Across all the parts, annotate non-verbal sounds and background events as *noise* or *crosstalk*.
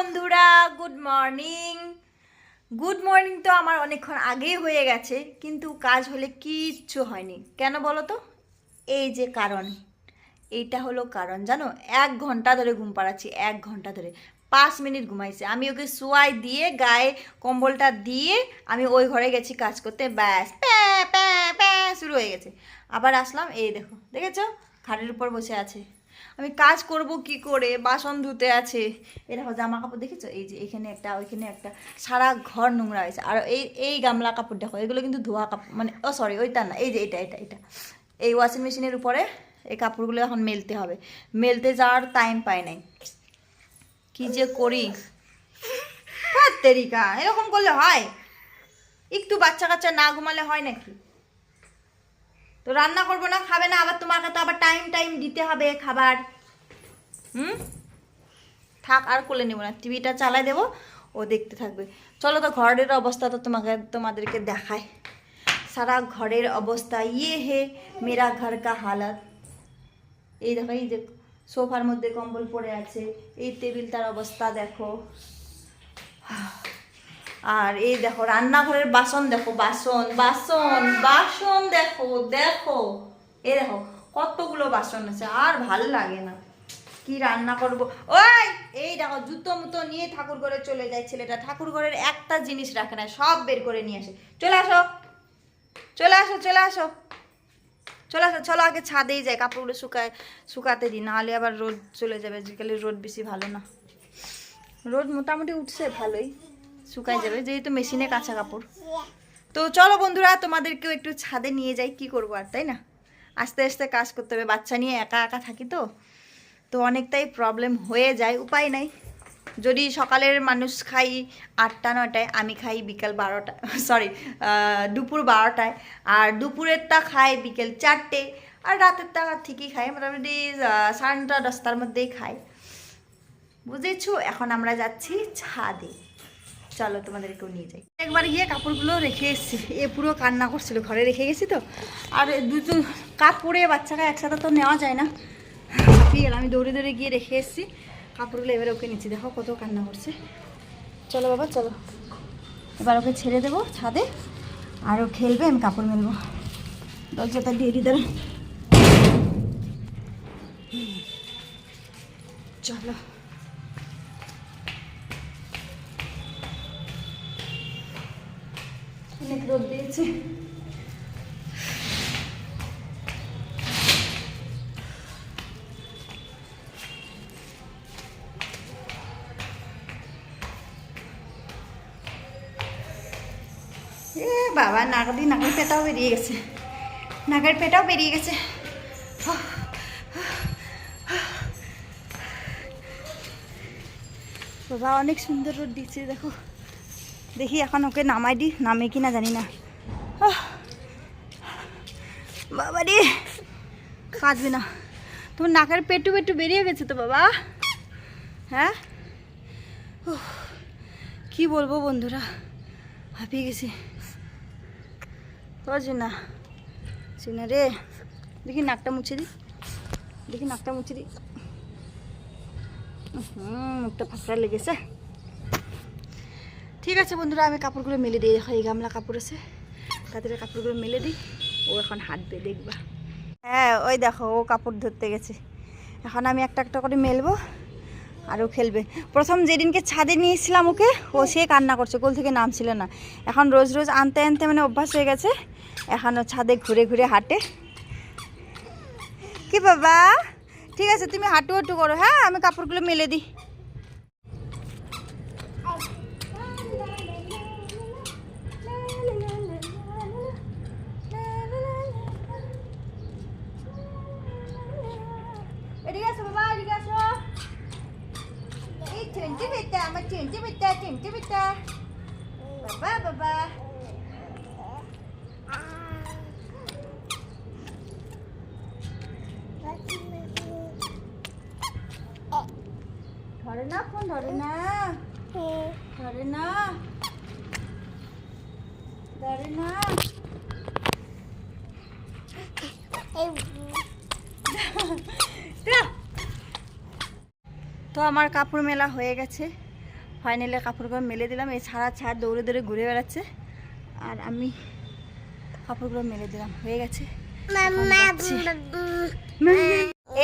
বন্ধুরা good morning good morning তো আমার অনেকক্ষণ আগেই হয়ে গেছে, কিন্তু কাজ হলে কিচ্ছু হয়নি। কেন বলো তো? এই যে কারণ। এইটা হলো কারণ। জানো, এক ঘণ্টা ধরে ঘুম পাড়াচ্ছি, এক ঘণ্টা ধরে। পাঁচ মিনিট ঘুমাইছে। আমি ওকে শোয়াই দিয়ে, গায়ে কম্বলটা দিয়ে আমি ওই ঘরে গেছি কাজ করতে। ব্যাস প্যা প্যা, প্যাঁ, শুরু হয়ে গেছে। আবার আসলাম, এই দেখো, দেখেছ? খাটের উপর বসে আছে। আমি কাজ করব কি করে? বাসন ধুতে আছে। দেখো জামা কাপড় দেখেছ? এই যে এখানে একটা ওইখানে একটা সারা ঘর নোংরা হয়েছে। আর এই এই গামলা কাপড় দেখো এগুলো কিন্তু ধোয়া কাপড় মানে ও সরি ওইটা না এই যে এটা এটা এটা। এই ওয়াশিং মেশিনের উপরে এই কাপড়গুলো এখন মেলতে হবে। মেলতে যাওয়ার টাইম পাই নাই। কি যে করি? *laughs* তেরিকা এরকম করলে হয়? একটু বাচ্চা কাচ্চা না ঘুমালে হয় নাকি? তো রান্না করব না, খাবে না, আবার তোমাকে তো আবার টাইম টাইম দিতে হবে খাবার। হুম? থাক, আর কোলে নেব না টিভিটা চালাই দেবো, ও দেখতে থাকবে। চলো তো ঘরের অবস্থা তো তোমাকে, তোমাদেরকে দেখায় সারা ঘরের অবস্থা ইয়ে হে, মেরা ঘর কা হালত। এই দেখো, এই যে সোফার মধ্যে কম্বল পড়ে আছে, এই টেবিলটার অবস্থা দেখো। আর এই দেখো, রান্নাঘরের বাসন দেখো, বাসন বাসন বাসন দেখো দেখো। এই দেখো, কতগুলো বাসন আছে, আর ভালো লাগে না। কি রান্না করব? ওই, এই দেখো, জুতো মুতো নিয়ে ঠাকুর ঘরে চলে যায় ছেলেটা। ঠাকুর ঘরের একটা জিনিস রাখে না, সব বের করে নিয়ে আসে। চলে আসো চলে আসো চলে আসো। চলে আসো, চলো আগে ছাদেই যায় কাপড়গুলো শুকায়, শুকাতে দিই, নাহলে আবার রোদ চলে যাবে। আজকালের রোদ বেশি ভালো না। রোদ মোটামুটি উঠছে, ভালোই। শুকাই যাবে, যেহেতু মেশিনে কাঁচা কাপড়। তো চলো বন্ধুরা, তোমাদেরকেও একটু ছাদে নিয়ে যাই, কি করব আর, তাই না? আস্তে আস্তে কাজ করতে হবে, বাচ্চা নিয়ে একা একা থাকি তো। তো অনেকটাই প্রবলেম হয়ে যায়, উপায় নাই। যদি সকালের মানুষ খাই আটটা নটায় আমি খাই বিকাল বারোটা *laughs* সরি দুপুর বারোটায়। আর দুপুরেরটা খাই বিকেল চারটে, আর রাতেরটা ঠিকই খাই, মোটামুটি সাড়ে নটা, দশটার মধ্যেই খাই। বুঝেছ? এখন আমরা যাচ্ছি ছাদে। চলো তোমাদেরকেও নিয়ে যাই। একবার গিয়ে কাপড়গুলো রেখে এসেছি। এ পুরো কান্না করছিল, ঘরে রেখে গেছি তো। আর দুটো কাপড়ে বাচ্চাকে একসাথে তো নেওয়া যায় না। হাঁপিয়ে আমি দৌড়ে দৌড়ে গিয়ে রেখে এসেছি। কাপড়গুলো এবার ওকে নিচ্ছি দেখো কত কান্না করছে। চলো বাবা, চলো। এবার ওকে ছেড়ে দেবো ছাদে। আরও খেলবে, আমি কাপড় মেলবো। দরজাটা দিয়ে দিই চলো। অনেক রোদ দিয়েছে। বাবা নাগদি নাকের পেটাও বেরিয়ে গেছে। নাকের পেটাও বেরিয়ে গেছে। বাবা, অনেক সুন্দর রোদ দিচ্ছে দেখো। দেখি এখন ওকে নামাই দি, নামে কি না জানি না! বাবা রে, কাঁদবে না। তোমার নাকের পেটু পেটু বেরিয়ে গেছে তো বাবা। হ্যাঁ? কি বলব বন্ধুরা, হাঁপিয়ে গেছি। ও না চিনা রে, দেখি নাকটা মুছে দি। দেখি নাকটা মুছে দি। হুম মুখটা ফাঁকড়া লেগেছে। ঠিক আছে বন্ধুরা, আমি কাপড়গুলো মেলে দিই। দেখো এই গামলা কাপড় আছে তাদের কাপড়গুলো মেলে দিই। ও এখন হাঁটবে দেখবা। হ্যাঁ ওই দেখো, ও কাপড় ধরতে গেছে। এখন আমি একটা একটা করে মেলবো আর ও খেলবে। প্রথম যেদিনকে ছাদে নিয়েছিলাম ওকে, ও সে কান্না করছে, কোল থেকে নামছিল না। এখন রোজ রোজ আনতে আনতে মানে অভ্যাস হয়ে গেছে। এখন ও ছাদে ঘুরে ঘুরে হাঁটে। কি বাবা? ঠিক আছে, তুমি হাঁটু হাঁটু করো হ্যাঁ? আমি কাপড়গুলো মেলে দিই। এই চিমটি পিঠা আমার চিমটি পিঠা চিমটি পিঠা বাবা বাবা ধরে না ফোন ধরে না ধরে না ধরে না তো আমার কাপড় মেলা হয়ে গেছে। ফাইনালে কাপড়গুলো মেলে দিলাম। এই ছাড়া ছাড় দৌড়ে দৌড়ে ঘুরে বেড়াচ্ছে। আর আমি কাপড়গুলো মেলে দিলাম। হয়ে গেছে।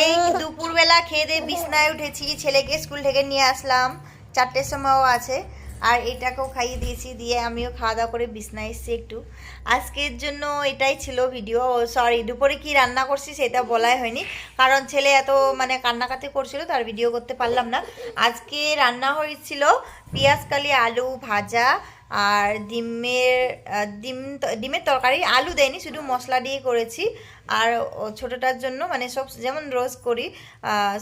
এই দুপুরবেলা খেয়ে দিয়ে বিছনায় উঠেছি। ছেলেকে স্কুল থেকে নিয়ে আসলাম। চারটের সময়ও আছে। আর এটাকেও খাইয়ে দিয়েছি, দিয়ে আমিও খাওয়া দাওয়া করে বিছনায় এসেছি একটু। আজকের জন্য এটাই ছিল ভিডিও সরি দুপুরে কি রান্না করছি সেটা বলাই হয়নি। কারণ ছেলে এত মানে কান্নাকাটি করছিল তার ভিডিও করতে পারলাম না। আজকে রান্না হয়েছিল কালি আলু ভাজা আর ডিমের ডিম ডিমের তরকারি। আলু দেয়নি, শুধু মশলা দিয়ে করেছি। আর ছোটোটার জন্য মানে সব, যেমন রোজ করি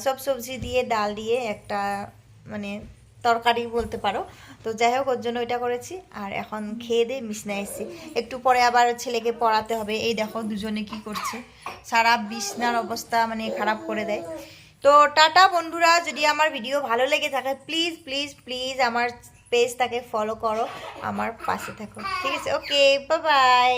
সব সবজি দিয়ে, ডাল দিয়ে একটা মানে তরকারি বলতে পারো। তো যাই হোক, ওর জন্য ওইটা করেছি। আর এখন খেয়ে দিয়ে বিছনায় এসেছি। একটু পরে আবার ছেলেকে পড়াতে হবে। এই দেখো দুজনে কি করছে। সারা বিছনার অবস্থা মানে খারাপ করে দেয়। তো টাটা বন্ধুরা, যদি আমার ভিডিও ভালো লেগে থাকে প্লিজ প্লিজ প্লিজ আমার পেজটাকে ফলো করো। আমার পাশে থাকো। ঠিক আছে ওকে বাই